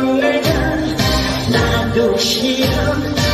내가 나도 싫어.